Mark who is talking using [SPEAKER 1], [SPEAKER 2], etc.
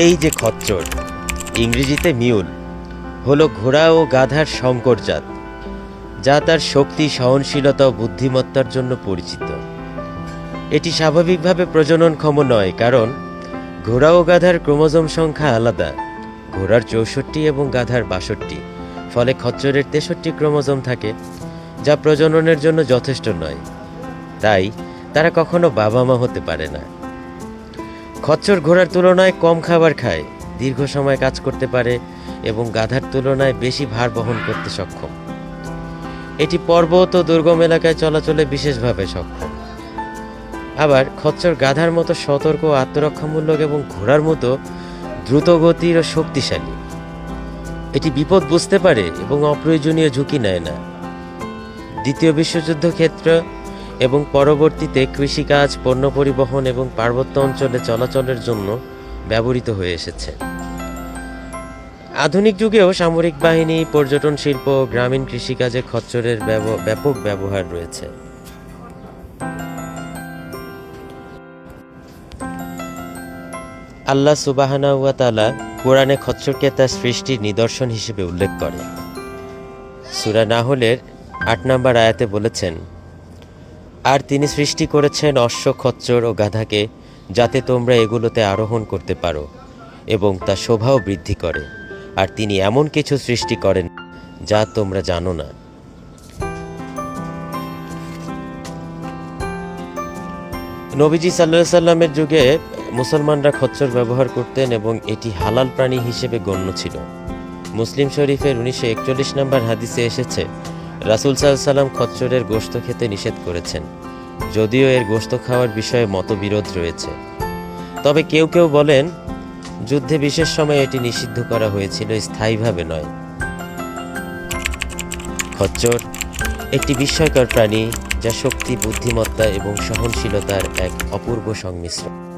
[SPEAKER 1] এই যে খচ্চর, ইংরেজিতে মিউল, হলো ঘোড়া ও গাধার সংকরজাত যা তার শক্তি, সহনশীলতা ও বুদ্ধিমত্তার জন্য পরিচিত। এটি স্বাভাবিকভাবে প্রজননক্ষম নয়, কারণ ঘোড়া ও গাধার ক্রোমোজোম সংখ্যা আলাদা, ঘোড়ার চৌষট্টি এবং গাধার বাষট্টি, ফলে খচ্চরের তেষট্টি ক্রোমোজোম থাকে, যা প্রজননের জন্য যথেষ্ট নয়। তাই তারা কখনো বাবা মা হতে পারে না। খচ্চর ঘোড়ার তুলনায় কম খাবার খায়, দীর্ঘ সময় কাজ করতে পারে এবং গাধার তুলনায় বেশি ভার বহন করতে সক্ষম। এটি পর্বত ও দুর্গম এলাকায় চলাচলে বিশেষভাবে সক্ষম। আবার খচ্চর গাধার মতো সতর্ক আত্মরক্ষামূলক এবং ঘোড়ার মতো দ্রুতগতির ও শক্তিশালী। এটি বিপদ বুঝতে পারে এবং অপ্রয়োজনীয় ঝুঁকি নেয় না। দ্বিতীয় বিশ্বযুদ্ধ ক্ষেত্র এবং পরবর্তীতে কৃষিকাজ, পণ্য পরিবহন এবং পার্বত্য অঞ্চলে চলাচলের জন্য ব্যবহৃত হয়ে এসেছে। আধুনিক যুগেও সামরিক বাহিনী, পর্যটন শিল্প, গ্রামীণ কৃষিকাজে খচ্চরের ব্যাপক ব্যবহার রয়েছে। আল্লাহ সুবাহানা তাআলা কোরআনে খচ্চরকে তার সৃষ্টির নিদর্শন হিসেবে উল্লেখ করে। সূরা নাহলের আট নম্বর আয়াতে বলেছেন আর তিনি সৃষ্টি করেছেন অশ্ব খচ্চর ও গাধাকে, যাতে তোমরা এগুলোতে আরোহণ করতে পারো, এবং তা শোভাও বৃদ্ধি করে। আর তিনি এমন কিছু সৃষ্টি করেন যা তোমরা জানো না। নবীজি সাল্লাহ সাল্লামের যুগে মুসলমানরা খচ্চর ব্যবহার করতেন এবং এটি হালাল প্রাণী হিসেবে গণ্য ছিল। মুসলিম শরীফের উনিশশো একচল্লিশ নম্বর হাদিসে এসেছে রাসুল সাল্লাম খচ্চরের গোশত খেতে নিষেধ করেছেন। যদিও এর গোশত খাওয়ার বিষয়ে মতবিরোধ রয়েছে। তবে কেউ কেউ বলেন, যুদ্ধে বিশেষ সময় এটি নিষিদ্ধ করা হয়েছিল, স্থায়ীভাবে নয়। খচ্চর একটি বিস্ময়কর প্রাণী যা শক্তি, বুদ্ধিমত্তা এবং সহনশীলতার এক অপূর্ব সংমিশ্রণ।